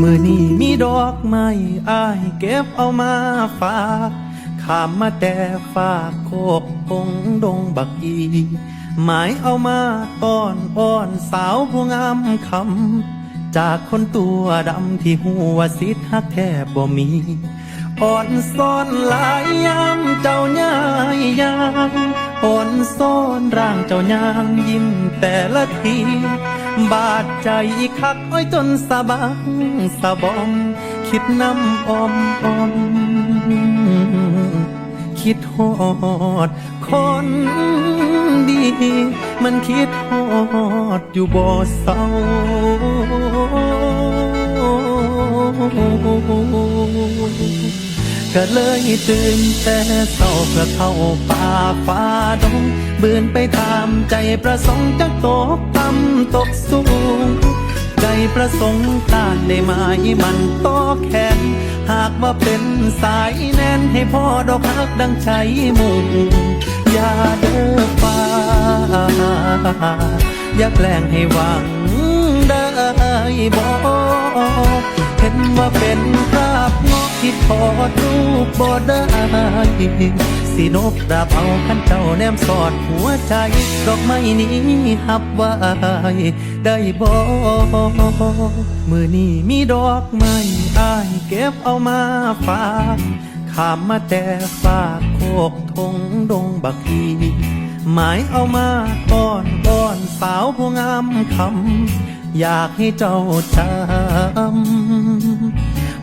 มื่อนี้มีดอกไม้อายเก็บเอามาฝากขามมาแต่ฝากโคกพงดงบักอีหมายเอามาต้อนอ้อนสาวผู้งามคำจากคนตัวดำที่หัวสิทธักแทบบ่มีอ่อนซ่อนหลายยามเจ้าย่ายยางอ่อนซ่อนร่างเจ้ายางยิ้มแต่ละที บาดใจคักอ้อยจนสะบังสะบอม คิดน้ำอมอม คิดฮอด คนดี มันคิดฮอดอยู่บ่เศร้า ก็เลยตื่นแต่เศร้าเพื่อเข้าป่าฟ้าดงเบือนไปตามใจประสงค์จะตกต่ำตกสูง ใจประสงค์ต้านได้ไหมมันโตแขนหากว่าเป็นสายแน่นให้พ่อดอกฮักดังใจมุ่งอย่าเด้อฟ้าอย่าแกล้งให้หวังได้บอกเห็นว่าเป็นพงอกที่พ อดรูปบ่ได้สินบดาบเอาขันเจ้าแนมสอดหัวใจ ดอกไม้นี้หับไว้ได้บ่มือนี้มีดอกไม้อายเก็บเอามาฝากขามมาแต่ฝากโคกทงดงบักอีหมายเอามาอ้อนอ้อนสาวผู้งามคำอยากให้เจ้าจำ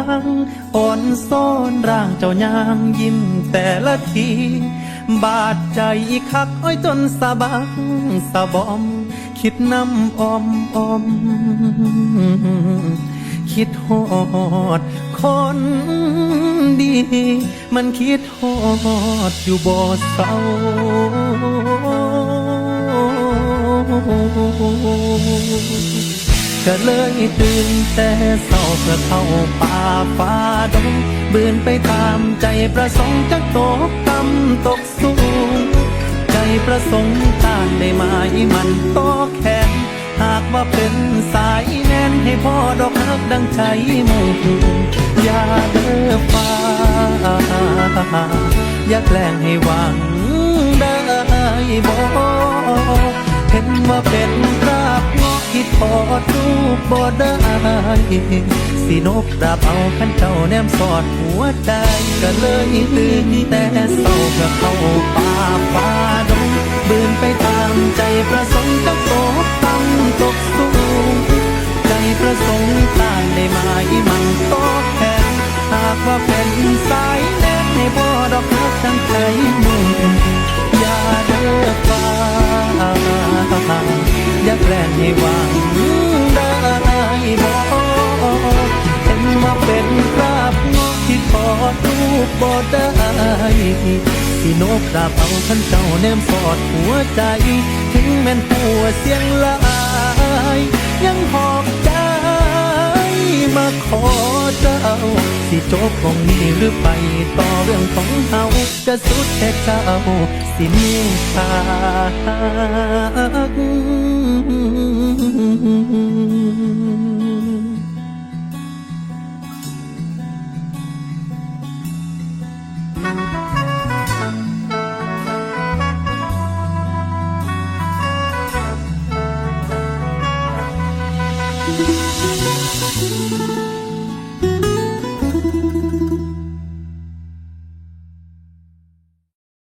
างอ่อนซ่อนร่างเจ้ายางยิ้มแต่ละที บาดใจอีกคักอ้อยจนสะบังสะบอม คิดน้ำอมอม คิดฮอดคนดี มันคิดฮอดอยู่บ่เศร้า ก็เลยตื่นแต่เศร้าเพื่อเข้าป่าฟ้าดงเบืนไปตามใจประสงค์จะตกต่ำตกสูง ใจประสงค์ต้านได้ไหมมันโตแขนหากว่าเป็นสายแน่นให้พ่อดอกฮักดังใจมุ่งอย่าเด้อฟ้าอย่าแกล้งให้หวังได้บอกเห็นว่าเป็น ที่ทอดรูปบ่ได้สินบดาบเอาขันเจ้าแนมสอดหัวใจก็เลยตื่นแต่เศร้าเพื่อเข้าป่าฟ้าดงเบือนไปตามใจประสงค์จะตกต่ำตกสูงใจประสงค์ต้านได้ไหมมันโตแขนหากว่าเป็นสายแน่นให้พ่อดอกฮักทั้งใจมุ่ง อดรูปบ่ได้สินกดาบเอาขันเจ้าแนมสอดหัวใจ ถึงแม่นหัวเสียงลาย ยังหอบใจมาขอเจ้า สิจบตรงนี้หรือไปต่อเรื่องของเฮาจะสุดแต่เจ้า สิเมตตา Thank